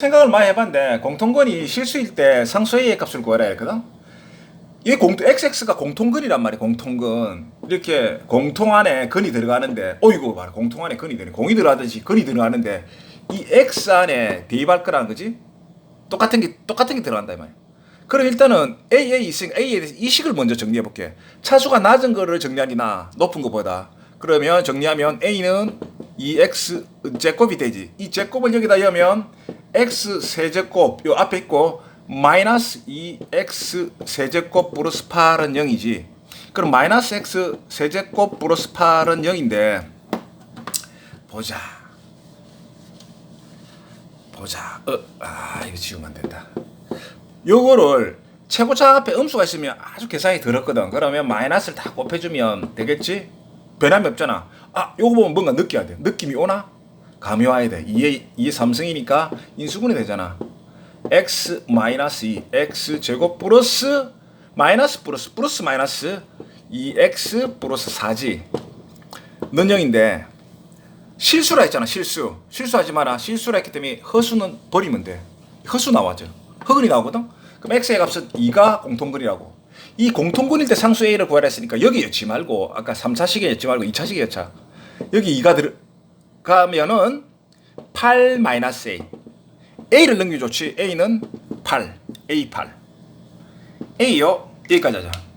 생각을 많이 해봤는데 공통근이 실수일 때 상수 A의 값을 구하라 했거든. 이게 공통 XX가 공통근이란 말이야. 공통근 이렇게 공통 안에 근이 들어가는데 어이구 봐라 공통 안에 근이 들어 공이 들어가듯이 근이 들어가는데 이 X 안에 대입할 거라는 거지. 똑같은 게 똑같은 게 들어간다 이 말이야. 그럼 일단은 A A 있으니까 A에 대해서 이 식을 먼저 정리해 볼게. 차수가 낮은 거를 정리하기나 높은 거보다 그러면 정리하면 A는 2x 제곱이 되지. 이 제곱을 여기다 넣으면 x 세제곱 요 앞에 있고 마이너스 2x 세제곱 플러스 8은 0이지. 그럼 마이너스 x 세제곱 플러스 8은 0인데 보자. 보자. 어, 아 이거 지우면 안 된다. 요거를 최고차 앞에 음수가 있으면 아주 계산이 더럽거든. 그러면 마이너스를 다 곱해주면 되겠지? 변함이 없잖아. 아, 요거 보면 뭔가 느껴야 돼. 느낌이 오나? 감이 와야 돼. 2의, 2의 3승이니까 인수분해 되잖아. x 마이너스 2, x 제곱 플러스 마이너스 플러스 플러스 마이너스 2x 플러스 4지. 는 0인데 실수라 했잖아 실수 실수하지 마라 실수라 했기 때문에 허수는 버리면 돼 허수 나와죠 허근이 나오거든 그럼 x의 값은 2가 공통근이라고 이 공통근일 때 상수 a를 구하라 했으니까 여기 였지 말고 아까 3차식에 였지 말고 2차식에 였자 여기 2가 들어가면은 8 마이너스 a. A를 넘기 좋지. A는 8 a 8 a요. 여기까지 하자